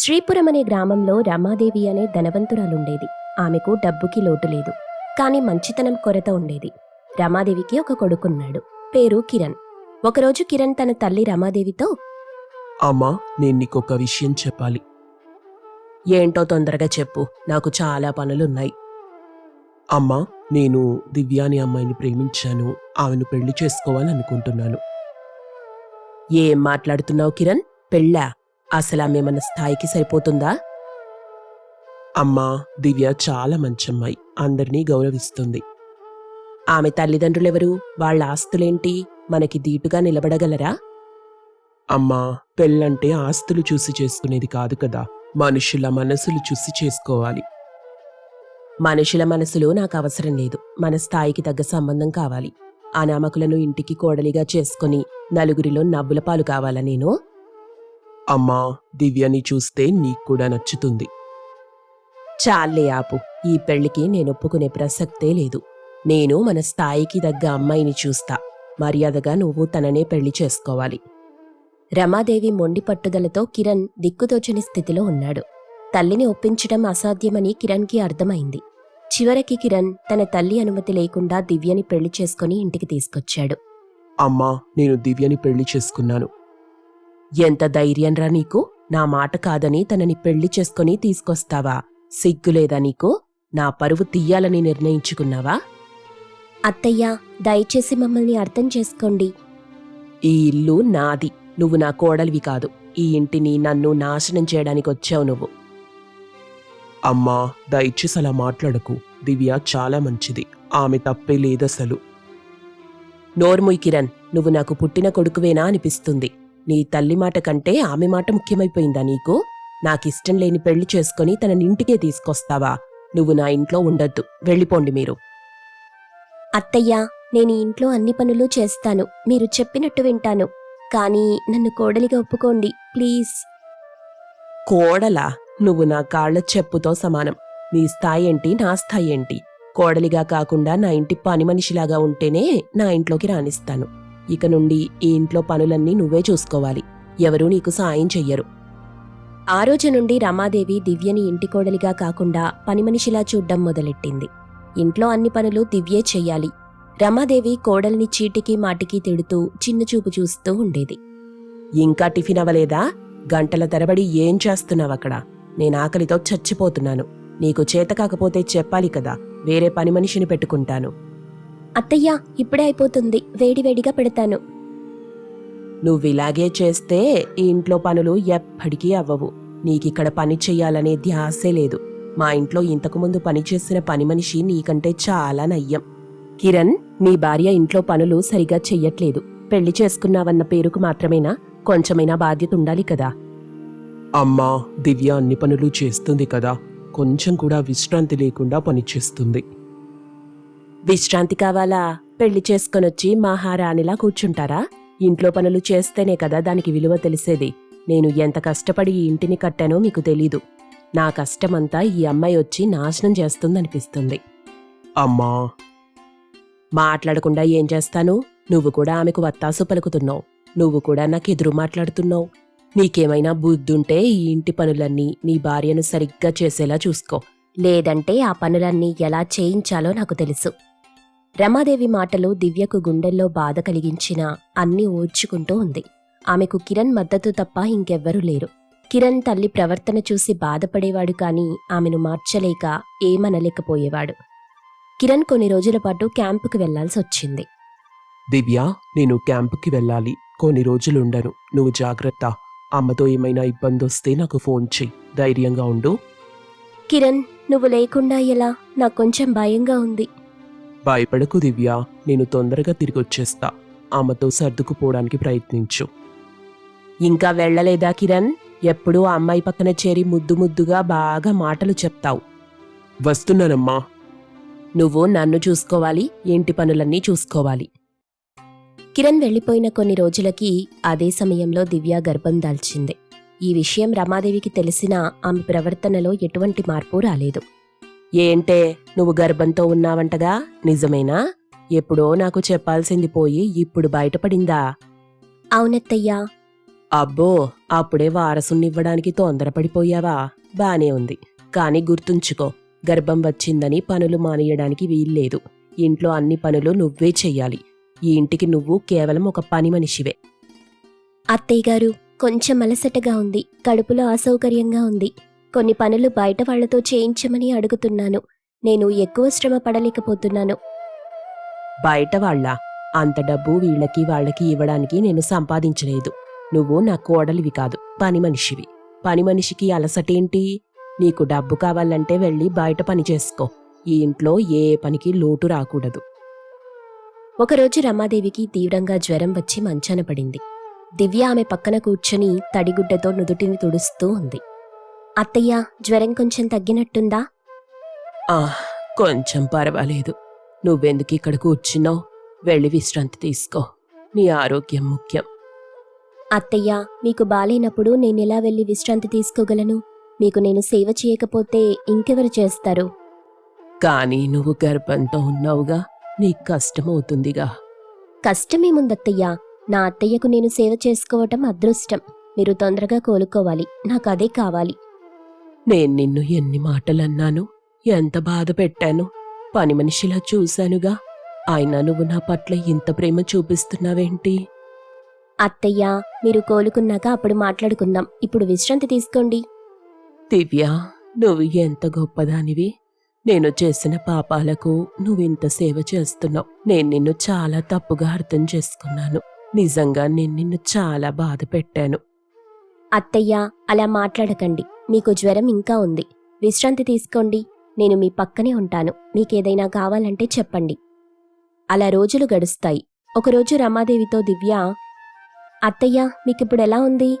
శ్రీపురం అనే గ్రామంలో రమాదేవి అనే ధనవంతురాలుండేది. ఆమెకు డబ్బుకి లోటు లేదు. కాని మంచితనం కొరత ఉండేది. రమాదేవికి ఒక కొడుకున్నాడు. పేరు కిరణ్. ఒకరోజు కిరణ్ తన తల్లి రమాదేవితో అమ్మా నేను నీకొక విషయం చెప్పాలి. ఏంటో తొందరగా చెప్పు. నాకు చాలా పనులున్నాయి. అమ్మా నేను దివ్య అనే అమ్మాయిని ప్రేమించాను. ఆమెను పెళ్ళి చేసుకోవాలనుకుంటున్నాను. ఏం మాట్లాడుతున్నావు కిరణ్? పెళ్ళా? అసలు ఆమె మన స్థాయికి సరిపోతుందా? అమ్మా దివ్య చాలా మంచమ్మాయి. అందరినీ గౌరవిస్తుంది. ఆమె తల్లిదండ్రులెవరు? వాళ్ళ ఆస్తులేంటి? మనకి దీటుగా నిలబడగలరా? అమ్మా పెళ్ళంటే ఆస్తులు చూసి చేసుకునేది కాదు కదా. మనుషుల మనసులు చూసి చేసుకోవాలి. మనుషుల మనసులు నాకు అవసరం లేదు. మన స్థాయికి తగ్గ సంబంధం కావాలి. అనామకులను ఇంటికి కోడలిగా చేసుకొని నలుగురిలో నవ్వుల పాలు కావాలా నేను? అమ్మా దివ్యని చూస్తే నీకు కూడా నచ్చుతుంది. చాలే ఆపు ఈ పెళ్ళికి నేను ఒప్పుకునే ప్రసక్తే లేదు. నేను మన స్థాయికి తగ్గ అమ్మాయిని చూస్తా. మర్యాదగా నువ్వు తననే పెళ్ళి చేసుకోవాలి. రమాదేవి మొండి పట్టుదలతో కిరణ్ దిక్కుతోచని స్థితిలో ఉన్నాడు. తల్లిని ఒప్పించడం అసాధ్యమని కిరణ్కి అర్థమైంది. చివరికి కిరణ్ తన తల్లి అనుమతి లేకుండా దివ్యని పెళ్ళి చేసుకుని ఇంటికి తీసుకొచ్చాడు. అమ్మా నేను దివ్యని పెళ్ళి చేసుకున్నాను. ఎంత ధైర్యంరా నీకు? నా మాట కాదని తనని పెళ్ళి చేసుకుని తీసుకొస్తావా? సిగ్గులేదా నీకు? నా పరువు తీయాలని నిర్ణయించుకున్నావా? అత్తయ్యా దయచేసి మమ్మల్ని అర్థం చేసుకోండి. ఈ ఇల్లు నాది. నువ్వు నా కోడలివి కాదు. ఈ ఇంటిని నన్ను నాశనం చేయడానికి వచ్చావు నువ్వు. అమ్మా దయచేసి అలా మాట్లాడకు. దివ్య చాలా మంచిది. ఆమె తప్పే లేదసలు. నోర్ముయ్ కిరణ్ నువ్వు నాకు పుట్టిన కొడుకువేనా అనిపిస్తుంది. నీ తల్లి మాట కంటే ఆమె మాట ముఖ్యమైపోయిందా నీకు? నాకిష్టం లేని పెళ్ళి చేసుకుని తన ఇంటికే తీసుకొస్తావా? నువ్వు నా ఇంట్లో ఉండొద్దు. వెళ్ళిపోండి మీరు. అత్తయ్యా నేను ఈ ఇంట్లో అన్ని పనులు చేస్తాను. మీరు చెప్పినట్టు వింటాను. కానీ నన్ను కోడలిగా ఒప్పుకోండి. ప్లీజ్. కోడలా? నువ్వు నా కాళ్ళ చెప్పుతో సమానం. నీ స్థాయి ఏంటి? నా స్థాయి ఏంటి? కోడలిగా కాకుండా నా ఇంటి పని మనిషిలాగా ఉంటేనే నా ఇంట్లోకి రానిస్తాను. ఇక నుండి ఈ ఇంట్లో పనులన్నీ నువ్వే చూసుకోవాలి. ఎవరూ నీకు సాయం చెయ్యరు. ఆ రోజు నుండి రమాదేవి దివ్యని ఇంటి కోడలిగా కాకుండా పని మనిషిలా చూడ్డం మొదలెట్టింది. ఇంట్లో అన్ని పనులు దివ్యే చెయ్యాలి. రమాదేవి కోడల్ని చీటికి మాటికి తిడుతూ చిన్నచూపు చూస్తూ ఉండేది. ఇంకా టిఫిన్ అవ్వలేదా? గంటల తరబడి ఏం చేస్తున్నావక్కడ నేను ఆకలితో చచ్చిపోతున్నాను. నీకు చేత కాకపోతే చెప్పాలి కదా. వేరే పని మనిషిని పెట్టుకుంటాను. అత్తయ్యా ఇప్పుడే అయిపోతుంది. వేడివేడిగా పెడతాను. నువ్విలాగే చేస్తే ఈ ఇంట్లో పనులు ఎప్పటికీ అవ్వవు. నీకిక్కడ పని చెయ్యాలనే ధ్యాసే లేదు. మా ఇంట్లో ఇంతకుముందు పనిచేసిన పని మనిషి నీకంటే చాలా నయ్యం. కిరణ్ నీ భార్య ఇంట్లో పనులు సరిగా చెయ్యట్లేదు. పెళ్ళి చేసుకున్నావన్న పేరుకు మాత్రమేనా? కొంచెమైనా బాధ్యత ఉండాలి కదా. అమ్మా దివ్య అన్ని పనులు చేస్తుంది కదా. కొంచెం కూడా విశ్రాంతి లేకుండా పనిచేస్తుంది విశ్రాంతి కావాలా? పెళ్ళి చేసుకొనొచ్చి మహారాణిలా కూర్చుంటారా? ఇంట్లో పనులు చేస్తేనే కదా దానికి విలువ తెలిసేది. నేను ఎంత కష్టపడి ఈ ఇంటిని కట్టానో మీకు తెలీదు. నా కష్టమంతా ఈ అమ్మాయి వచ్చి నాశనం చేస్తుందనిపిస్తుంది. అమ్మా! మాట్లాడకుండా ఏం చేస్తాను? నువ్వు కూడా ఆమెకు వత్తాసు పలుకుతున్నావు. నువ్వు కూడా నాకు ఎదురు మాట్లాడుతున్నావు. నీకేమైనా బుద్ధుంటే ఈ ఇంటి పనులన్నీ నీ భార్యను సరిగ్గా చేసేలా చూసుకో. లేదంటే ఆ పనులన్నీ ఎలా చేయించాలో నాకు తెలుసు. రమాదేవి మాటలు దివ్యకు గుండెల్లో బాధ కలిగించినా అన్నీ ఓర్చుకుంటూ ఉంది. ఆమెకు కిరణ్ మద్దతు తప్ప ఇంకెవ్వరూ లేరు. కిరణ్ తల్లి ప్రవర్తన చూసి బాధపడేవాడు కాని ఆమెను మార్చలేక ఏమనలేకపోయేవాడు. కిరణ్ కొన్ని రోజుల పాటు క్యాంపుకు వెళ్ళాల్సి వచ్చింది. దివ్య నేను క్యాంపుకి వెళ్ళాలి. కొన్ని రోజులుండను నువ్వు జాగ్రత్త. అమ్మతో ఏమైనా ఇబ్బంది వస్తే నాకు ఫోన్ చెయ్యి ధైర్యంగా ఉండు. కిరణ్ నువ్వు లేకుండా ఎలా? నాకు కొంచెం భయంగా ఉంది. భయపడకు దివ్య. నేను తొందరగా తిరిగి వచ్చేస్తా అమ్మతో సర్దుకుపోవడానికి ప్రయత్నించు. ఇంకా వెళ్ళలేదా కిరణ్? ఎప్పుడూ ఆ అమ్మాయి పక్కన చేరి ముద్దు ముద్దుగా బాగా మాటలు చెప్తావు. వస్తున్నానమ్మా. నువ్వు నన్ను చూసుకోవాలి ఇంటి పనులన్నీ చూసుకోవాలి. కిరణ్ వెళ్ళిపోయిన కొన్ని రోజులకి అదే సమయంలో దివ్య గర్భం దాల్చింది. ఈ విషయం రమాదేవికి తెలిసినా ఆమె ప్రవర్తనలో ఎటువంటి మార్పు రాలేదు. ఏంటే నువ్వు గర్భంతో ఉన్నావంటగా? నిజమేనా? ఎప్పుడో నాకు చెప్పాల్సింది పోయి ఇప్పుడు బయటపడిందా? అవునత్తయ్యా. అబ్బో అప్పుడే వారసునివ్వడానికి తొందరపడిపోయావా? బానే ఉంది. కానీ గుర్తుంచుకో గర్భం వచ్చిందని పనులు మానేయడానికి వీల్లేదు. ఇంట్లో అన్ని పనులు నువ్వే చెయ్యాలి. ఈ ఇంటికి నువ్వు కేవలం ఒక పని మనిషివే. అత్తయ్య గారు కొంచెం అలసటగా ఉంది. కడుపులో అసౌకర్యంగా ఉంది. కొన్ని పనులు బయట వాళ్ళతో చేయించమని అడుగుతున్నాను. నేను ఎక్కువ శ్రమ పడలేకపోతున్నాను. బయట వాళ్ళ అంత డబ్బు వీళ్ళకి వాళ్ళకి ఇవ్వడానికి నేను సంపాదించలేదు. నువ్వు నా కోడలివి కాదు పని మనిషివి. పని మనిషికి అలసటేంటి? నీకు డబ్బు కావాలంటే వెళ్ళి బయట పని చేసుకో. ఈ ఇంట్లో ఏ పనికి లోటు రాకూడదు. ఒకరోజు రమాదేవికి తీవ్రంగా జ్వరం వచ్చి మంచాన పడింది. దివ్య ఆమె పక్కన కూర్చొని తడిగుడ్డతో నుదుటిని తుడుస్తూ ఉంది. అత్తయ్య జ్వరం కొంచెం తగ్గినట్టుందా? ఆ కొంచెం పర్వాలేదు. నువ్వెందుకు ఇక్కడ కూర్చున్నావు? వెళ్ళి విశ్రాంతి తీసుకో. నీ ఆరోగ్యం ముఖ్యం. అత్తయ్య మీకు బాలేనప్పుడు నేనెలా వెళ్ళి విశ్రాంతి తీసుకోగలను? మీకు నేను సేవ చేయకపోతే ఇంకెవరు చేస్తారు? కానీ నువ్వు గర్భంతో ఉన్నావుగా నీకు కష్టమవుతుందిగా. కష్టమేముందత్తయ్య నా అత్తయ్యకు నేను సేవ చేసుకోవటం అదృష్టం. మీరు తొందరగా కోలుకోవాలి. నాకు అదే కావాలి. నేను నిన్ను ఎన్ని మాటలన్నాను ఎంత బాధ పెట్టాను పని మనిషిలా చూశానుగా. అయినా నువ్వు నా పట్ల ఇంత ప్రేమ చూపిస్తున్నావేంటి? అత్తయ్య మీరు కోలుకున్నాక అప్పుడు మాట్లాడుకుందాం. ఇప్పుడు విశ్రాంతి తీసుకోండి. దివ్య నువ్వు ఎంత గొప్పదానివి. నేను చేసిన పాపాలకు నువ్వింత సేవ చేస్తున్నావు. నేను నిన్ను చాలా తప్పుగా అర్థం చేసుకున్నాను. నిజంగా నేను నిన్ను చాలా బాధ పెట్టాను. అత్తయ్య అలా మాట్లాడకండి. మీకు జ్వరం ఇంకా ఉంది. విశ్రాంతి తీసుకోండి. నేను మీ పక్కనే ఉంటాను. మీకేదైనా కావాలంటే చెప్పండి. అలా రోజులు గడుస్తాయి. ఒకరోజు రమాదేవితో దివ్య అత్తయ్య మీకిప్పుడు ఎలా ఉంది?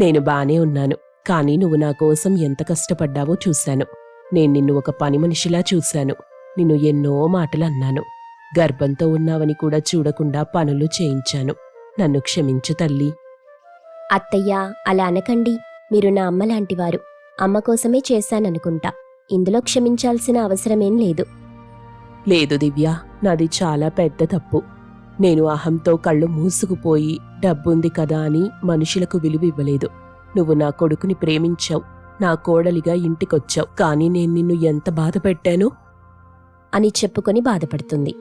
నేను బానే ఉన్నాను. కానీ నువ్వు నా కోసం ఎంత కష్టపడ్డావో చూశాను. నేను నిన్ను ఒక పని మనిషిలా చూశాను. నిన్ను ఎన్నో మాటలు అన్నాను. గర్భంతో ఉన్నావని కూడా చూడకుండా పనులు చేయించాను. నన్ను క్షమించు తల్లి. అత్తయ్య అలా అనకండి. మీరు నా అమ్మ లాంటివారు. అమ్మ కోసమే చేశాననుకుంటా. ఇందులో క్షమించాల్సిన అవసరమేం లేదు. లేదు దివ్య నాది చాలా పెద్ద తప్పు. నేను అహంతో కళ్ళు మూసుకుపోయి డబ్బుంది కదా అని మనుషులకు విలువ ఇవ్వలేదు. నువ్వు నా కొడుకుని ప్రేమించావు. నా కోడలిగా ఇంటికొచ్చావు. కానీ నేను నిన్ను ఎంత బాధ పెట్టాను? అని చెప్పుకొని బాధపడుతుంది.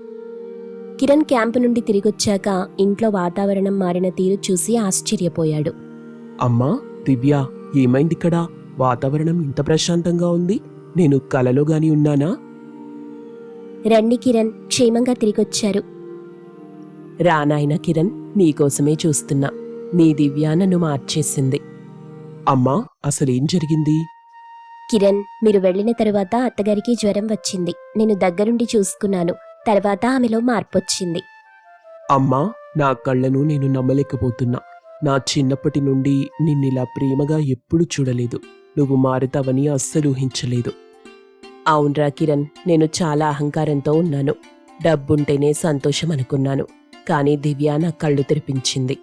కిరణ్ క్యాంపు నుండి తిరిగొచ్చాక ఇంట్లో వాతావరణం మారిన తీరు చూసి ఆశ్చర్యపోయాడు. అమ్మా దివ్య ఏమైందిక్కడ? వాతావరణం ఇంత ప్రశాంతంగా ఉంది. నేను కలలో గాని ఉన్నానా? రండి కిరణ్ క్షేమంగా తిరిగొచ్చారు. రానాయన కిరణ్ నీకోసమే చూస్తున్నా. నీ దివ్య నన్ను మార్చేసింది. అమ్మా అసలేం జరిగింది? కిరణ్ మీరు వెళ్ళిన తరువాత అత్తగారికి జ్వరం వచ్చింది. నేను దగ్గరుండి చూసుకున్నాను. తర్వాత ఆమెలో మార్పొచ్చింది. అమ్మా నా కళ్ళను నేను నమ్మలేకపోతున్నా. నా చిన్నప్పటి నుండి నిన్నిలా ప్రేమగా ఎప్పుడు చూడలేదు. నువ్వు మారుతావని అస్సలు ఊహించలేదు. అవునరా కిరణ్ నేను చాలా అహంకారంతో ఉన్నాను. డబ్బుంటేనే సంతోషం అనుకున్నాను. కానీ దివ్య నా కళ్ళు తెరిపించింది.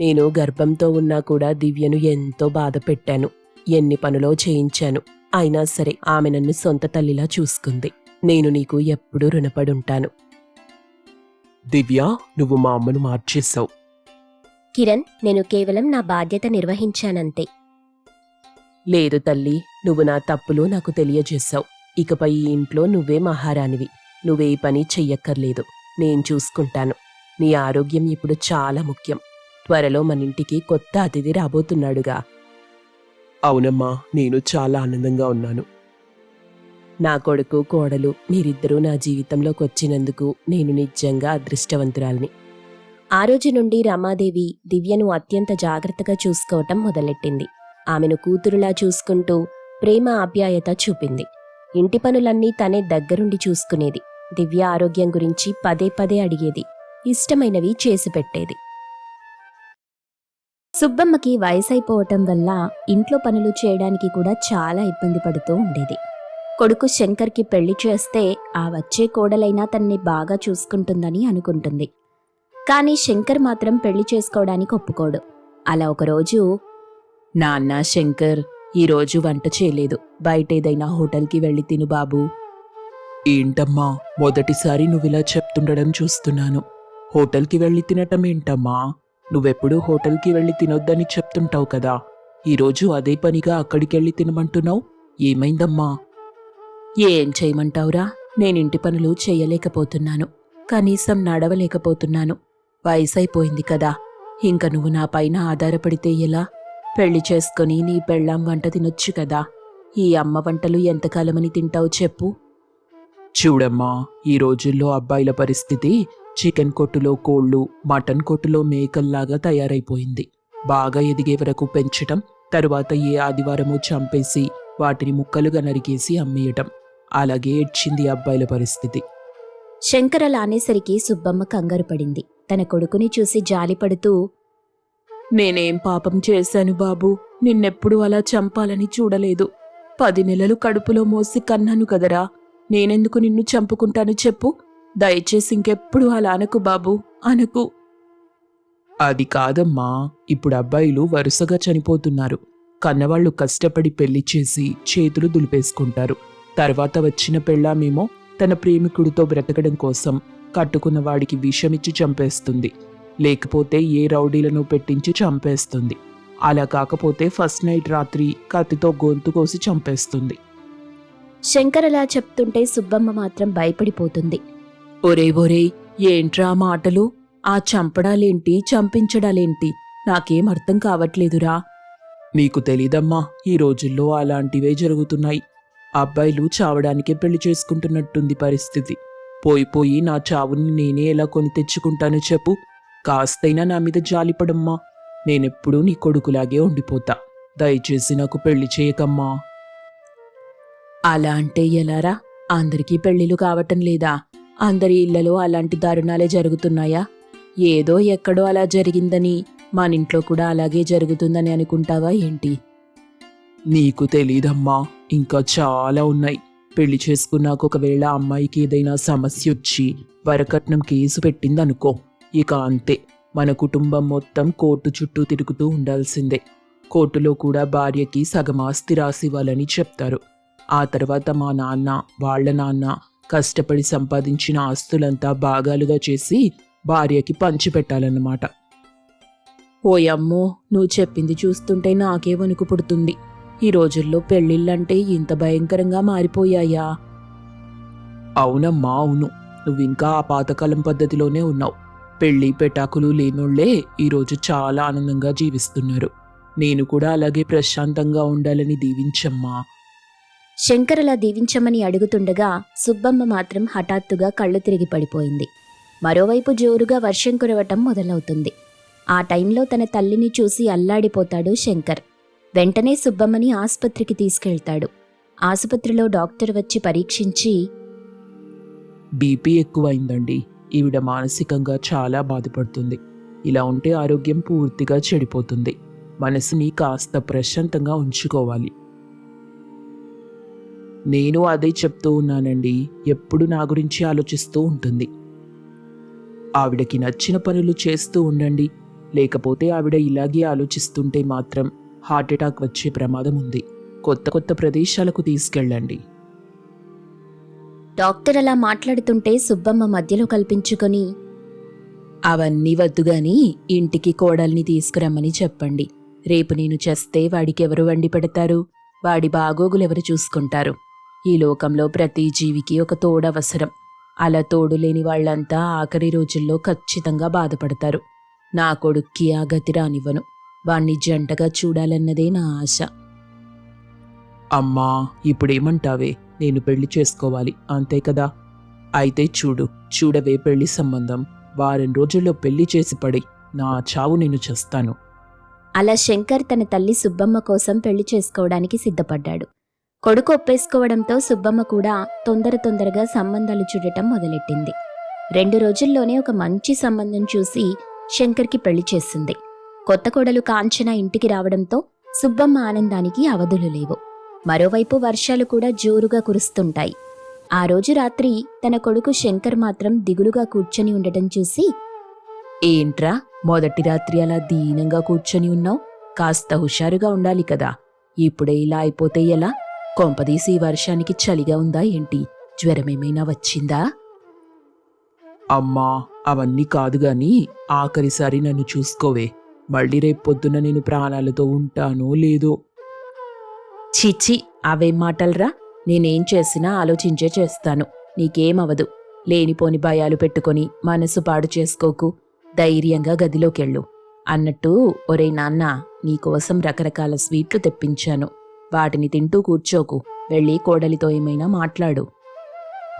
నేను గర్భంతో ఉన్నా కూడా దివ్యను ఎంతో బాధ పెట్టాను. ఎన్ని పనులో చేయించాను. అయినా సరే ఆమె నన్ను సొంత తల్లిలా చూసుకుంది. నేను నీకు ఎప్పుడూ రుణపడుంటాను. దివ్య నువ్వు మా అమ్మను మార్చేశావు. కిరణ్ నేను కేవలం నా బాధ్యత నిర్వహించానంతే. లేదు తల్లి నువ్వు నా తప్పులు నాకు తెలియజేశావు. ఇకపై ఈ ఇంట్లో నువ్వే మహారాణివి. నువ్వే పని చెయ్యక్కర్లేదు. నేను చూసుకుంటాను. నీ ఆరోగ్యం ఇప్పుడు చాలా ముఖ్యం. త్వరలో మన ఇంటికి కొత్త అతిథి రాబోతున్నాడుగా. అవునమ్మా నేను చాలా ఆనందంగా ఉన్నాను. నా కొడుకు కోడలు మీరిద్దరూ నా జీవితంలోకి వచ్చినందుకు నేను నిజంగా అదృష్టవంతురాలిని. ఆ రోజు నుండి రమాదేవి దివ్యను అత్యంత జాగ్రత్తగా చూసుకోవటం మొదలెట్టింది. ఆమెను కూతురులా చూసుకుంటూ ప్రేమ ఆప్యాయత చూపింది. ఇంటి పనులన్నీ తనే దగ్గరుండి చూసుకునేది. దివ్య ఆరోగ్యం గురించి పదే పదే అడిగేది. ఇష్టమైనవి చేసి పెట్టేది. సుబ్బమ్మకి వయసైపోవటం వల్ల ఇంట్లో పనులు చేయడానికి కూడా చాలా ఇబ్బంది పడుతూ ఉండేది. కొడుకు శంకర్కి పెళ్ళి చేస్తే ఆ వచ్చే కోడలైనా తన్ని బాగా చూసుకుంటుందని అనుకుంటుంది. కానీ శంకర్ మాత్రం పెళ్ళి చేసుకోవడానికి ఒప్పుకోడు. అలా ఒకరోజు నాన్న శంకర్ ఈరోజు వంట చేయలేదు. బయట ఏదైనా హోటల్కి వెళ్ళి తిను బాబు. ఏంటమ్మా? మొదటిసారి నువ్వు ఇలా చెప్తుండడం చూస్తున్నాను. హోటల్కి వెళ్ళి తినటం ఏంటమ్మా? నువ్వెప్పుడూ హోటల్కి వెళ్ళి తినొద్దని చెప్తుంటావు కదా. ఈరోజు అదే పనిగా అక్కడికెళ్ళి తినమంటున్నావు? ఏమైందమ్మా? ఏం చేయమంటావురా? నేనింటి పనులు చేయలేకపోతున్నాను. కనీసం నడవలేకపోతున్నాను. వయసైపోయింది కదా. ఇంక నువ్వు నా పైన ఆధారపడితే ఎలా? పెళ్ళి చేసుకొని నీ పెళ్ళాం వంట తినొచ్చు కదా. ఈ అమ్మ వంటలు ఎంతకాలమని తింటావు చెప్పు. చూడమ్మా ఈ రోజుల్లో అబ్బాయిల పరిస్థితి చికెన్ కొట్టులో కోళ్ళు మటన్ కొట్టులో మేకల్లాగా తయారైపోయింది. బాగా ఎదిగే వరకు పెంచటం తరువాత ఏ ఆదివారమో చంపేసి వాటిని ముక్కలుగా నరికేసి అమ్మేయటం. అలాగే ఏడ్చింది అబ్బాయిల పరిస్థితి. శంకర్ అలా అనేసరికి సుబ్బమ్మ కంగారు పడింది. తన కొడుకుని చూసి జాలిపడుతూ నేనేం పాపం చేశాను బాబు. నిన్నెప్పుడు అలా చంపాలని చూడలేదు. పది నెలలు కడుపులో మోసి కన్నాను కదరా. నేనెందుకు నిన్ను చంపుకుంటాను చెప్పు. దయచేసి ఇంకెప్పుడు అలా అనకు బాబు. అనకు. అది కాదమ్మా. ఇప్పుడు అబ్బాయిలు వరుసగా చనిపోతున్నారు. కన్నవాళ్ళు కష్టపడి పెళ్ళి చేసి చేతులు దులిపేసుకుంటారు. తర్వాత వచ్చిన పెళ్ళామేమో తన ప్రేమికుడితో బ్రతకడం కోసం కట్టుకున్న వాడికి విషమిచ్చి చంపేస్తుంది. లేకపోతే ఏ రౌడీలను పెట్టించి చంపేస్తుంది. అలా కాకపోతే ఫస్ట్ నైట్ రాత్రి కత్తితో గొంతు కోసి చంపేస్తుంది. శంకర్ అలా చెప్తుంటే సుబ్బమ్మ మాత్రం భయపడిపోతుంది. ఒరే ఒరే ఏంట్రా మాటలు? ఆ చంపడాలేంటి? చంపించడాలేంటి? నాకేం అర్థం కావట్లేదురా. నీకు తెలీదమ్మా ఈ రోజుల్లో అలాంటివే జరుగుతున్నాయి. అబ్బాయిలు చావడానికే పెళ్ళి చేసుకుంటున్నట్టుంది పరిస్థితి. పోయి పోయి నా చావుని నేనే ఎలా కొని తెచ్చుకుంటాను చెప్పు. కాస్తైనా నా మీద జాలిపడమ్మా. నేనెప్పుడూ నీ కొడుకులాగే ఉండిపోతా. దయచేసి నాకు పెళ్ళి చేయకమ్మా. అలా అంటే ఎలారా? అందరికీ పెళ్ళిళ్ళు కావటం లేదా? అందరి ఇళ్ళలో అలాంటి దారుణాలే జరుగుతున్నాయా? ఏదో ఎక్కడో అలా జరిగిందని మన ఇంట్లో కూడా అలాగే జరుగుతుందని అనుకుంటావా ఏంటి? నీకు తెలీదమ్మా. ఇంకా చాలా ఉన్నాయి. పెళ్ళి చేసుకున్నాక ఒకవేళ అమ్మాయికి ఏదైనా సమస్య వచ్చి వరకట్నం కేసు పెట్టిందనుకో ఇక అంతే. మన కుటుంబం మొత్తం కోర్టు చుట్టూ తిరుగుతూ ఉండాల్సిందే. కోర్టులో కూడా భార్యకి సగం ఆస్తి రాసివ్వాలని చెప్తారు. ఆ తర్వాత మా నాన్న వాళ్ళ నాన్న కష్టపడి సంపాదించిన ఆస్తులంతా భాగాలుగా చేసి భార్యకి పంచిపెట్టాలన్నమాట. ఓయమ్మో నువ్వు చెప్పింది చూస్తుంటే నాకే వణుకు పుడుతుంది. ఈ రోజుల్లో పెళ్ళిళ్ళంటే ఇంత భయంకరంగా మారిపోయాయా? అవునమ్మా అవును. నువ్వింకా ఆ పాతకాలం పద్ధతిలోనే ఉన్నావు. పెళ్ళి పెటాకులు లేనోళ్ళే ఈరోజు చాలా ఆనందంగా జీవిస్తున్నారు. నేను కూడా అలాగే ప్రశాంతంగా ఉండాలని దీవించమ్మా. శంకర్ అలా దీవించమని అడుగుతుండగా సుబ్బమ్మ మాత్రం హఠాత్తుగా కళ్ళు తిరిగి పడిపోయింది. మరోవైపు జోరుగా వర్షం కురవటం మొదలవుతుంది. ఆ టైంలో తన తల్లిని చూసి అల్లాడిపోతాడు శంకర్. వెంటనే సుబ్బమ్మని ఆసుపత్రికి తీసుకెళ్తాడు. ఆసుపత్రిలో డాక్టర్ వచ్చి పరీక్షించి బీపీ ఎక్కువైందండి. ఈవిడ మానసికంగా చాలా బాధపడుతుంది. ఇలా ఉంటే ఆరోగ్యం పూర్తిగా చెడిపోతుంది. మనసుని కాస్త ప్రశాంతంగా ఉంచుకోవాలి. నేను అదే చెప్తూ ఉన్నానండి. ఎప్పుడు నా గురించి ఆలోచిస్తూ ఉంటుంది. ఆవిడకి నచ్చిన పనులు చేస్తూ ఉండండి. లేకపోతే ఆవిడ ఇలాగే ఆలోచిస్తుంటే మాత్రం హార్ట్అటాక్ వచ్చే ప్రమాదం ఉంది. కొత్త కొత్త ప్రదేశాలకు తీసుకెళ్ళండి. డాక్టర్ అలా మాట్లాడుతుంటే సుబ్బమ్మ మధ్యలో కల్పించుకొని అవన్నీ వద్దుగాని ఇంటికి కోడల్ని తీసుకురమ్మని చెప్పండి. రేపు నేను చేస్తే వాడికి ఎవరు వండి పెడతారు? వాడి బాగోగులు ఎవరు చూసుకుంటారు? ఈ లోకంలో ప్రతి జీవికి ఒక తోడు అవసరం అలా తోడు లేని వాళ్ళంతా ఆఖరి రోజుల్లో ఖచ్చితంగా బాధపడతారు. నా కొడుక్కి ఆ గతి రానివ్వను. వాణ్ణి జంటగా చూడాలన్నదే నా ఆశ. అమ్మా ఇప్పుడేమంటావే? నేను పెళ్ళి చేసుకోవాలి అంతే కదా? అయితే చూడు చూడవే పెళ్ళి సంబంధం. వారం రోజుల్లో పెళ్ళి చేసి పడి నా చావు నేను చేస్తాను. అలా శంకర్ తన తల్లి సుబ్బమ్మ కోసం పెళ్ళి చేసుకోవడానికి సిద్ధపడ్డాడు. కొడుకు ఒప్పేసుకోవడంతో సుబ్బమ్మ కూడా తొందర తొందరగా సంబంధాలు చూడటం మొదలెట్టింది. రెండు రోజుల్లోనే ఒక మంచి సంబంధం చూసి శంకర్కి పెళ్ళి చేసింది. కొత్త కోడలు కాంచన ఇంటికి రావడంతో సుబ్బమ్మ ఆనందానికి అవధులు లేవు. మరోవైపు వర్షాలు కూడా జోరుగా కురుస్తుంటాయి. ఆ రోజు రాత్రి తన కొడుకు శంకర్ మాత్రం దిగులుగా కూర్చొని ఉండటం చూసి ఏంట్రా మొదటి రాత్రి అలా దీనంగా కూర్చొని ఉన్నావు? కాస్త హుషారుగా ఉండాలి కదా. ఇప్పుడే ఇలా అయిపోతే ఎలా? కొంపదీసి వర్షానికి చలిగా ఉందా ఏంటి? జ్వరమేమైనా వచ్చిందా? అమ్మా అవన్నీ కాదు గాని ఆఖరిసారి నన్ను చూసుకోవే. మళ్ళీ రేపు పొద్దున నేను ప్రాణాలతో ఉంటానో లేదో. చిచి అవేం మాటలరా? నేనేం చేసినా ఆలోచించే చేస్తాను. నీకేమవదు లేనిపోని భయాలు పెట్టుకొని మనసు పాడు చేసుకోకు. ధైర్యంగా గదిలోకెళ్ళు. అన్నట్టు ఒరే నాన్న నీకోసం రకరకాల స్వీట్లు తెప్పించాను. వాటిని తింటూ కూర్చోకు. వెళ్ళి కోడలితో ఏమైనా మాట్లాడు.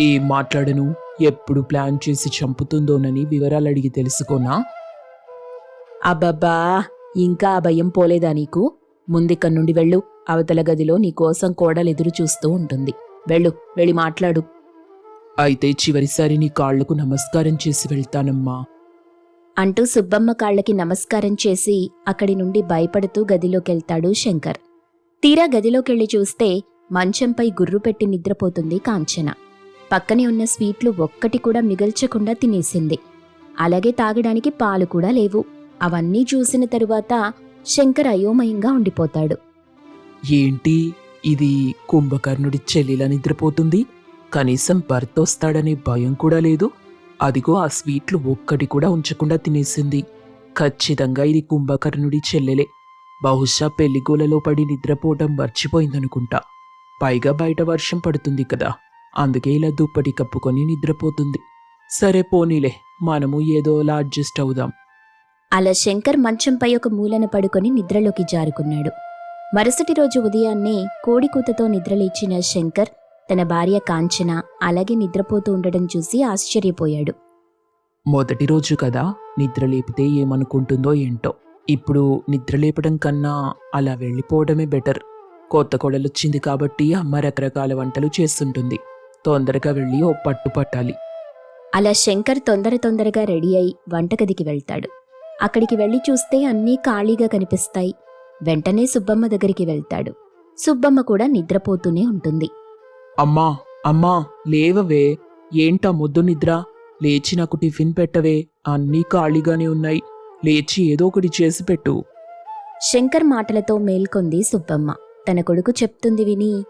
ఏం మాట్లాడను? ఎప్పుడు ప్లాన్ చేసి చంపుతుందోనని వివరాలు అడిగి తెలుసుకోనా? అబ్బబ్బా ఇంకా ఆ భయం పోలేదా నీకు? ముందిక్కడి నుండి వెళ్ళు. అవతల గదిలో నీకోసం కోడలు ఎదురు చూస్తూ ఉంటుంది. వెళ్ళు వెళ్ళి మాట్లాడు. అయితే చివరిసారి నీ కాళ్ళకు నమస్కారం చేసి వెళ్తానమ్మా. అంటూ సుబ్బమ్మ కాళ్ళకి నమస్కారం చేసి అక్కడి నుండి భయపడుతూ గదిలోకెళ్తాడు శంకర్. తీరా గదిలోకెళ్ళి చూస్తే మంచంపై గుర్రు పెట్టి నిద్రపోతుంది కాంచన. పక్కనే ఉన్న స్వీట్లు ఒక్కటి కూడా మిగల్చకుండా తినేసింది. అలాగే తాగడానికి పాలు కూడా లేవు. అవన్నీ చూసిన తరువాత శంకర్ అయోమయంగా ఉండిపోతాడు. ఏంటి? ఇది కుంభకర్ణుడి చెల్లిలా నిద్రపోతుంది? కనీసం భర్త వస్తాడనే భయం కూడా లేదు. అదిగో ఆ స్వీట్లు ఒక్కటి కూడా ఉంచకుండా తినేసింది. ఖచ్చితంగా ఇది కుంభకర్ణుడి చెల్లెలే. బహుశా పెళ్ళిగోలలో పడి నిద్రపోవటం మర్చిపోయిందనుకుంటా. పైగా బయట వర్షం పడుతుంది కదా. అందుకే ఇలా దుప్పటి కప్పుకొని నిద్రపోతుంది. సరే పోనీలే. మనము ఏదోలా అడ్జస్ట్ అవుదాం. అలా శంకర్ మంచంపై ఒక మూలన పడుకొని నిద్రలోకి జారుకున్నాడు. మరుసటి రోజు ఉదయాన్నే కోడికూతతో నిద్రలేచిన శంకర్ తన భార్య కాంచన అలాగే నిద్రపోతూ ఉండడం చూసి ఆశ్చర్యపోయాడు. మొదటి రోజు కదా నిద్ర లేపితే ఏమనుకుంటుందో ఏంటో. ఇప్పుడు నిద్ర లేపడం కన్నా అలా వెళ్ళిపోవడమే బెటర్. కొత్త కొడలొచ్చింది కాబట్టి అమ్మ రకరకాల వంటలు చేస్తుంటుంది. తొందరగా వెళ్ళి ఓ పట్టు పట్టాలి. అలా శంకర్ తొందర తొందరగా రెడీ అయి వంటగదికి వెళ్తాడు. అక్కడికి వెళ్ళి చూస్తే అన్నీ ఖాళీగా కనిపిస్తాయి. వెంటనే సుబ్బమ్మ దగ్గరికి వెళ్తాడు. సుబ్బమ్మ కూడా నిద్రపోతూనే ఉంటుంది. అమ్మా అమ్మా లేవవే. ఏంటా ముద్దు నిద్ర? లేచి నాకు టిఫిన్ పెట్టవే. అన్నీ ఖాళీగానే ఉన్నాయి. లేచి ఏదో ఒకటి చేసి పెట్టు. శంకర్ మాటలతో మేల్కొంది సుబ్బమ్మ. తన కొడుకు చెప్తుంది విని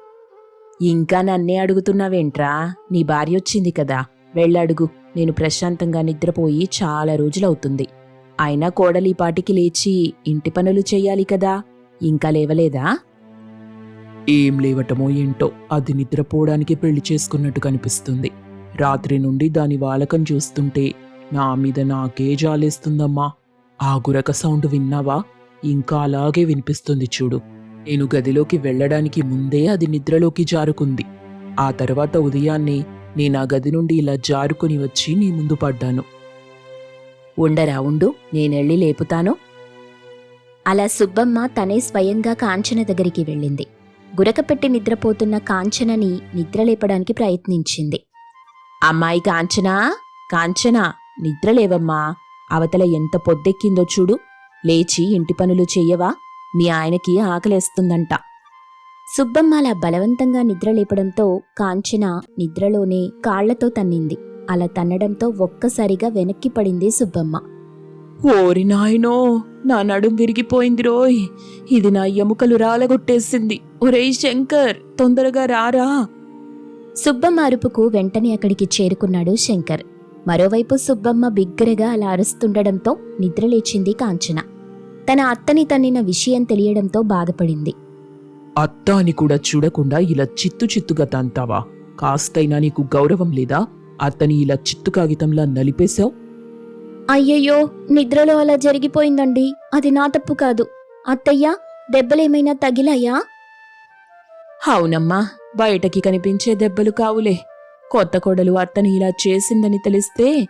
ఇంకా నన్నే అడుగుతున్నావేంట్రా? నీ భార్య వచ్చింది కదా. వెళ్ళడుగు. నేను ప్రశాంతంగా నిద్రపోయి చాలా రోజులవుతుంది. అయినా కోడలిపాటికి లేచి ఇంటి పనులు చెయ్యాలి కదా. ఇంకా లేవలేదా? ఏం లేవటమో ఏంటో అది నిద్రపోవడానికి పెళ్ళి చేసుకున్నట్టు కనిపిస్తుంది. రాత్రి నుండి దాని వాలకం చూస్తుంటే నా మీద నాకే జాలేస్తుందమ్మా. ఆ గురక సౌండ్ విన్నావా? ఇంకా అలాగే వినిపిస్తుంది చూడు. నేను గదిలోకి వెళ్ళడానికి ముందే అది నిద్రలోకి జారుకుంది. ఆ తర్వాత ఉదయాన్నే నేను ఆ గది నుండి ఇలా జారుకుని వచ్చి నీ ముందు పడ్డాను. ఉండరా ఉండు నేనెళ్ళి లేపుతాను. అలా సుబ్బమ్మ తనే స్వయంగా కాంచన దగ్గరికి వెళ్ళింది. గురకపెట్టి నిద్రపోతున్న కాంచనని నిద్రలేపడానికి ప్రయత్నించింది. అమ్మాయి కాంచనా కాంచనా నిద్రలేవమ్మా అవతల ఎంత పొద్దెక్కిందో చూడు. లేచి ఇంటి పనులు చెయ్యవా మీ ఆయనకి ఆకలేస్తుందంట. సుబ్బమ్మ అలా బలవంతంగా నిద్రలేపడంతో కాంచన నిద్రలోనే కాళ్ళతో తన్నింది. అలా తన్నడంతో ఒక్కసారిగా వెనక్కి పడింది సుబ్బమ్మ. ఓరి నాయనో నా నడుం విరిగిపోయింది రోయ్. ఇది నా ఎముకలు రాలగొట్టేసింది. ఒరేయ్ శంకర్ తొందరగా రారా. సుబ్బమ్మ అరుపుకు వెంటనే అక్కడికి చేరుకున్నాడు శంకర్. మరోవైపు సుబ్బమ్మ బిగ్గరగా అలా అరుస్తుండడంతో నిద్రలేచింది కాంచన. తన అత్తని తన్నిన విషయం తెలియడంతో బాధపడింది. అత్త అని కూడా చూడకుండా ఇలా చిత్తు చిత్తుగా తంతావా? కాస్తైనా నీకు గౌరవం లేదా? అతని ఇలా చిత్తు కాగితంలా నలిపేశావు? అయ్యయ్యో నిద్రలో అలా జరిగిపోయిందండి. అది నా తప్పు కాదు. అత్తయ్య దెబ్బలేమైనా తగిలాయా? అవునమ్మా బయటకి కనిపించే దెబ్బలు కావులే. కొత్త కోడలు అత్తని ఇలా చేసిందని తెలిస్తే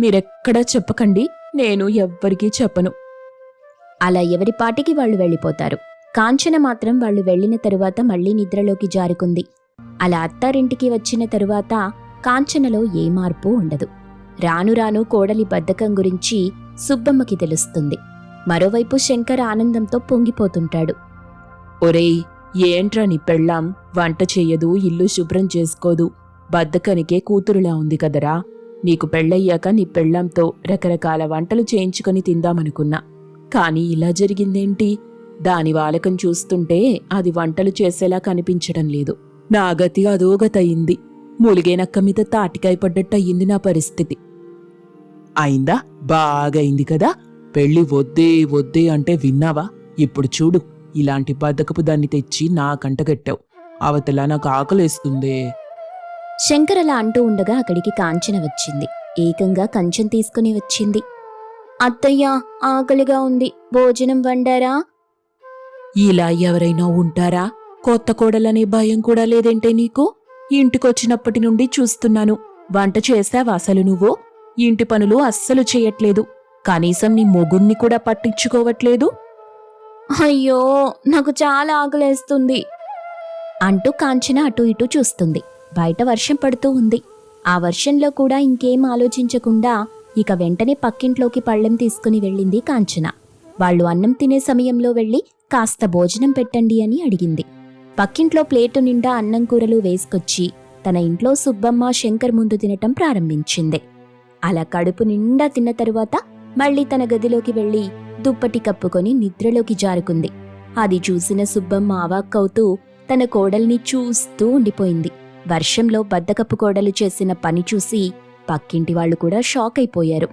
మీరెక్కడా చెప్పకండి నేను ఎవ్వరికీ చెప్పను. అలా ఎవరి పాటికి వాళ్ళు వెళ్ళిపోతారు. కాంచన మాత్రం వాళ్ళు వెళ్ళిన తరువాత మళ్ళీ నిద్రలోకి జారుకుంది. అలా అత్తారింటికి వచ్చిన తరువాత కాంచనలో ఏ మార్పు ఉండదు. రాను రాను కోడలి బద్ధకం గురించి సుబ్బమ్మకి తెలుస్తుంది. మరోవైపు శంకర్ ఆనందంతో పొంగిపోతుంటాడు. ఒరేయ్ ఏంట్రా నీ పెళ్ళాం? వంట చెయ్యదు ఇల్లు శుభ్రం చేసుకోదు. బద్దకనికే కూతురులా ఉంది కదరా. నీకు పెళ్ళయ్యాక నీ పెళ్ళాంతో రకరకాల వంటలు చేయించుకొని తిందామనుకున్నా. కానీ ఇలా జరిగిందేంటి? దాని వాలకం చూస్తుంటే అది వంటలు చేసేలా కనిపించడం లేదు. నా గతి అదోగతయింది మూలిగే నక్క మీద తాటికాయ పడ్డట్టు అయ్యింది నా పరిస్థితి. అయిందా? బాగా అయింది కదా. పెళ్ళి వద్దే వద్దే అంటే విన్నావా? ఇప్పుడు చూడు ఇలాంటి బద్దకపు దాన్ని తెచ్చి నా కంటగట్టావు అవతల నాకు ఆకలేస్తుందే. శంకర్ అలా అంటూ ఉండగా అక్కడికి కాంచన వచ్చింది. ఏకంగా కంచం తీసుకుని వచ్చింది. అత్తయ్య ఆకలిగా ఉంది. భోజనం వండారా? ఇలా ఎవరైనా ఉంటారా? కొత్త కోడలనే భయం కూడా లేదంటే నీకు? ఇంటికొచ్చినప్పటి నుండి చూస్తున్నాను. వంట చేసావా అసలు నువ్వు? ఇంటి పనులు అస్సలు చేయట్లేదు. కనీసం నీ మొగుణ్ణి కూడా పట్టించుకోవట్లేదు. అయ్యో నాకు చాలా ఆకలేస్తుంది. అంటూ కాంచన అటు ఇటు చూస్తుంది. బయట వర్షం పడుతూ ఉంది. ఆ వర్షంలో కూడా ఇంకేం ఆలోచించకుండా ఇక వెంటనే పక్కింట్లోకి పళ్ళెం తీసుకుని వెళ్ళింది కాంచన. వాళ్ళు అన్నం తినే సమయంలో వెళ్ళి కాస్త భోజనం పెట్టండి అని అడిగింది. పక్కింట్లో ప్లేటు నిండా అన్నం కూరలు వేసుకొచ్చి తన ఇంట్లో సుబ్బమ్మ శంకర్ ముందు తినటం ప్రారంభించింది. అలా కడుపు నిండా తిన్న తరువాత మళ్ళీ తన గదిలోకి వెళ్ళి దుప్పటి కప్పుకొని నిద్రలోకి జారుకుంది. అది చూసిన సుబ్బమ్మ అవాక్కవుతూ తన కోడల్ని చూస్తూ ఉండిపోయింది. వర్షంలో బద్దకప్పు కోడలు చేసిన పని చూసి పక్కింటి వాళ్ళు కూడా షాక్ అయిపోయారు